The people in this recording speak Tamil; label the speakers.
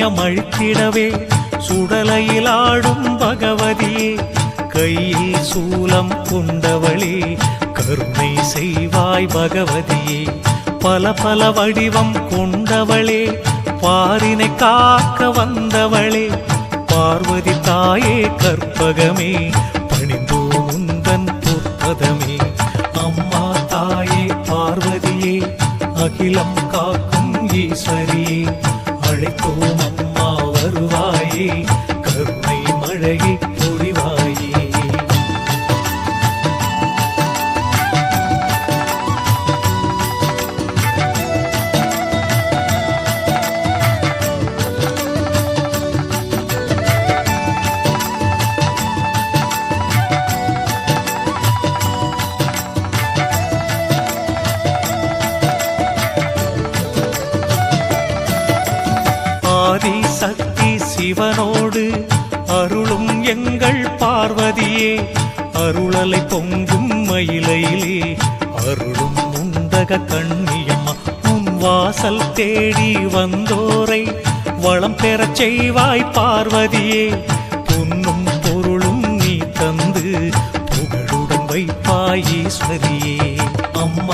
Speaker 1: புண்ணியம் அழித்திடவே சுடலையில் ஆடும் பகவதியே கையில் சூலம் கொண்டவளே கருணை செய்வாய் பகவதியே. பல பல வடிவம் கொண்டவளே பாரினை காக்க வந்தவளே பார்வதி தாயே கற்பகமே பணிந்தோ முந்தன் பொற்பதமே. அம்மா தாயே பார்வதியே அகிலம் காக்கும் ஈஸ்வரியே. வருவாயே கருணை மழையை ஆதி சக்தி சிவனோடு அருளும் எங்கள் பார்வதியே. அருளலை பொங்கும் மயிலையிலே அருளும் முந்தக கண்ணியம்மா உன் வாசல் தேடி வந்தோரை வளம் பெறச் செய்வாய் பார்வதியே. பொன்னும் பொருளும் நீ தந்து புகழுடன் வைப்பாயீஸ்வரியே அம்மா